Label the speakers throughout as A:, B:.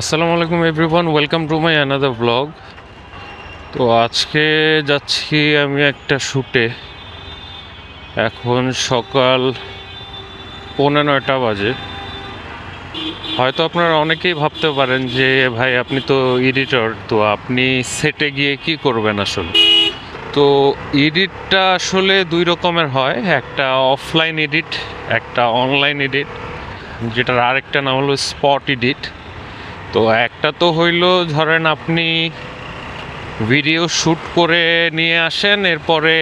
A: আসসালামু আলাইকুম everyone, welcome to my another blog. তো আজকে যাচ্ছি আমি একটা শ্যুটে এখন সকাল পৌনে নয়টা বাজে। হয়তো আপনারা অনেকেই ভাবতে পারেন যে, ভাই, আপনি তো এডিটর, তো আপনি সেটে গিয়ে কি করবেন আসলে? তো এডিটটা আসলে দুই রকমের হয়, একটা অফলাইন এডিট, একটা অনলাইন এডিট। যেটার আরেকটা নাম হলো স্পট এডিট। তো একটা তো হইল, ধরেন আপনি ভিডিও শ্যুট করে নিয়ে আসেন, এরপরে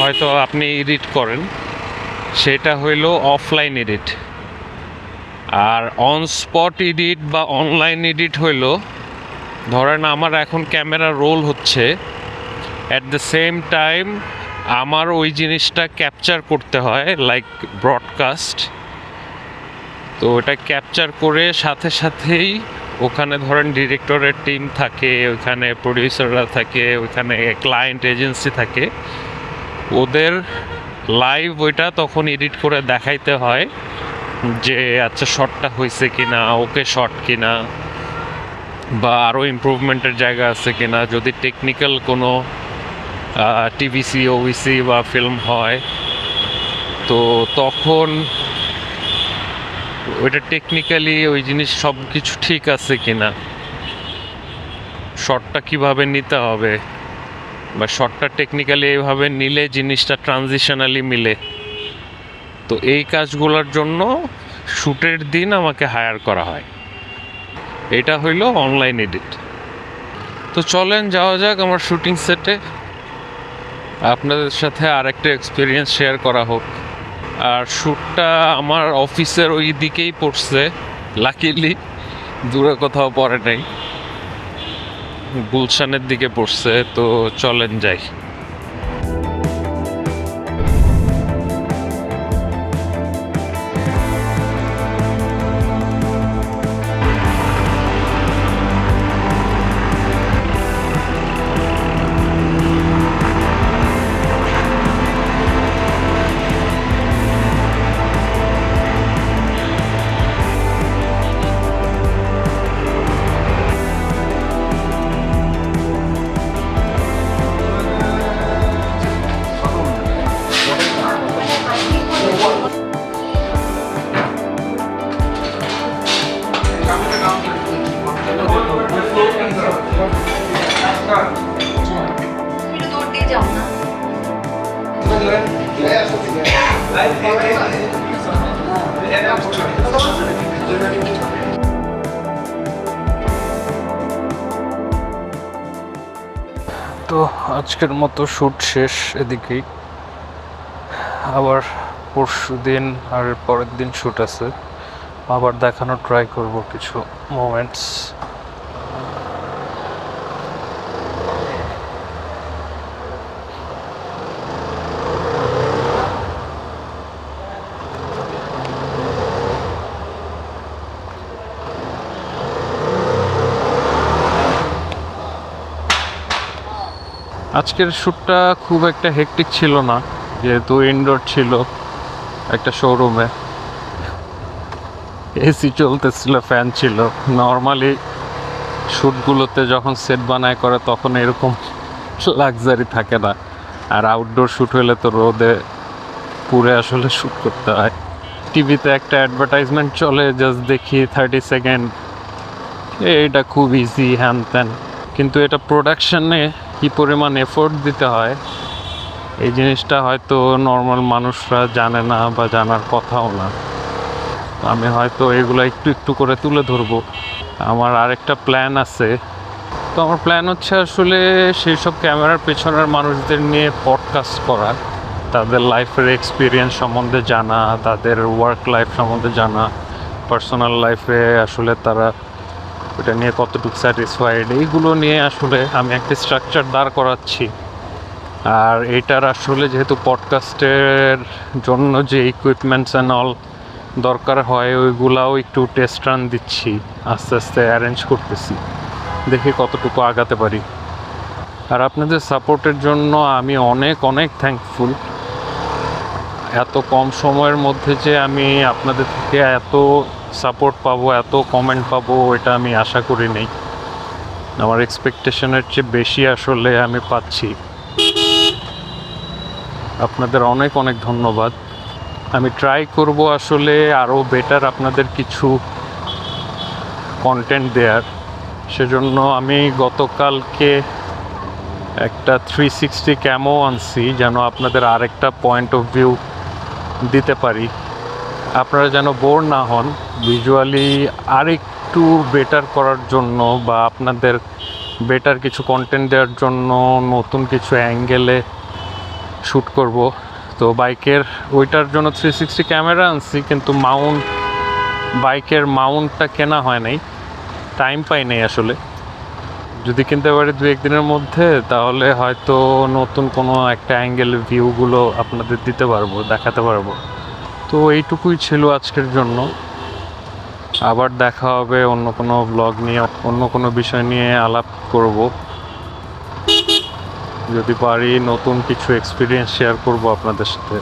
A: হয়তো আপনি এডিট করেন। সেটা হইল অফলাইন এডিট আর অন স্পট এডিট বা অনলাইন এডিট হইল, ধরেন আমার এখন ক্যামেরা রোল হচ্ছে অ্যাট দ্য সেম টাইম আমার ওই জিনিসটা ক্যাপচার করতে হয় লাইক ব্রডকাস্ট তো ওটা ক্যাপচার করে সাথে সাথেই ওখানে ধরেন ডিরেক্টরের টিম থাকে, ওখানে প্রডিউসাররা থাকে, ওখানে ক্লায়েন্ট এজেন্সি থাকে। ওদের লাইভ ওইটা তখন এডিট করে দেখাইতে হয় যে আচ্ছা শর্টটা হয়েছে কিনা, ওকে শর্ট কিনা বা আরও ইমপ্রুভমেন্টের জায়গা আছে কিনা। যদি টেকনিক্যাল কোনো টিভিসি ওভিসি বা ফিল্ম হয়, তো তখন ওইটা টেকনিক্যালি ওই জিনিস সব কিছু ঠিক আছে কিনা? শর্টটা কীভাবে নিতে হবে? বা শর্টটা টেকনিক্যালি এইভাবে নিলে জিনিসটা ট্রানজিশনালি মিলে। তো এই কাজগুলোর জন্য শ্যুটের দিন আমাকে হায়ার করা হয়। এটা হইল অনলাইন এডিট তো চলেন, যাওয়া যাক আমার শুটিং সেটে আপনাদের সাথে আরেকটা এক্সপিরিয়েন্স শেয়ার করা হোক। আর শ্যুটটা আমার অফিসের ওই দিকেই পড়ছে। লাকিলি দূরে কোথাও পড়ে নাই। গুলশানের দিকে পড়ছে, তো চলেন যাই। তো আজকের মতো শ্যুট শেষ এদিকেই। আবার পরশু দিন আর পরের দিন শ্যুট আছে। আবার দেখানো ট্রাই করব কিছু মোমেন্টস আজকের শ্যুটটা খুব একটা হেকটিক ছিল না, যেহেতু ইনডোর ছিল একটা শোরুমে এসি চলতেছিল ফ্যান ছিল। নর্মালি শ্যুটগুলোতে যখন সেট বানায় করে, তখন এরকম লাক্সারি থাকে না। আর আউটডোর শ্যুট হলে তো রোদে পুরে আসলে শ্যুট করতে হয়। টিভিতে একটা অ্যাডভার্টাইজমেন্ট চলে জাস্ট দেখি থার্টি সেকেন্ড এটা খুব ইজি হ্যান ত্যান কিন্তু এটা প্রোডাকশনে কী পরিমাণ এফোর্ট দিতে হয়, এই জিনিসটা হয়তো নর্মাল মানুষরা জানে না বা জানার কথাও না। আমি হয়তো এগুলো একটু একটু করে তুলে ধরবো। আমার আরেকটা প্ল্যান আছে। তো আমার প্ল্যান হচ্ছে আসলে সেই সব ক্যামেরার পেছনের মানুষদের নিয়ে পডকাস্ট করা, তাদের লাইফের এক্সপিরিয়েন্স সম্বন্ধে জানা, তাদের ওয়ার্ক লাইফ সম্বন্ধে জানা পার্সোনাল লাইফে আসলে তারা ওটা নিয়ে কতটুকু স্যাটিসফাইড এইগুলো নিয়ে আসলে আমি একটা স্ট্রাকচার দাঁড় করাচ্ছি। আর এটার আসলে যেহেতু পডকাস্টের জন্য যে ইকুইপমেন্টস অ্যান্ড অল দরকার হয়, ওইগুলাও একটু টেস্ট রান দিচ্ছি। আস্তে আস্তে অ্যারেঞ্জ করতেছি। দেখি কতটুকু আগাতে পারি। আর আপনাদের সাপোর্টের জন্য আমি অনেক অনেক থ্যাঙ্কফুল এত কম সময়ের মধ্যে যে আমি আপনাদের থেকে এত সাপোর্ট পাবো, এত কমেন্ট পাবো, এটা আমি আশা করি নেই। আমার এক্সপেকটেশনের চেয়ে বেশি আসলে আমি পাচ্ছি। আপনাদের অনেক অনেক ধন্যবাদ। আমি ট্রাই করব আসলে আরও বেটার আপনাদের কিছু কন্টেন্ট দেওয়ার সেজন্য আমি গতকালকে একটা থ্রি সিক্সটি ক্যামো আনছি, যেন আপনাদের আরেকটা পয়েন্ট অফ ভিউ দিতে পারি। আপনারা যেন বোর না হন ভিজুয়ালি আরেকটু বেটার করার জন্য বা আপনাদের বেটার কিছু কন্টেন্ট দেওয়ার জন্য নতুন কিছু অ্যাঙ্গেলে শ্যুট করব। তো বাইকের ওইটার জন্য থ্রি সিক্সটি ক্যামেরা আনছি, কিন্তু মাউন্ট বাইকের মাউন্টটা কেনা হয় নাই টাইম পাই নাই আসলে। যদি কিনতে পারি দু একদিনের মধ্যে, তাহলে হয়তো নতুন কোনো একটা অ্যাঙ্গেল ভিউগুলো আপনাদের দিতে পারব, দেখাতে পারব। তো এইটুকুই ছিল আজকের জন্য। আবার দেখা হবে অন্য কোনো ব্লগ নিয়ে, অন্য কোনো বিষয় নিয়ে আলাপ করব। যদি পারি নতুন কিছু এক্সপিরিয়েন্স শেয়ার করব আপনাদের সাথে।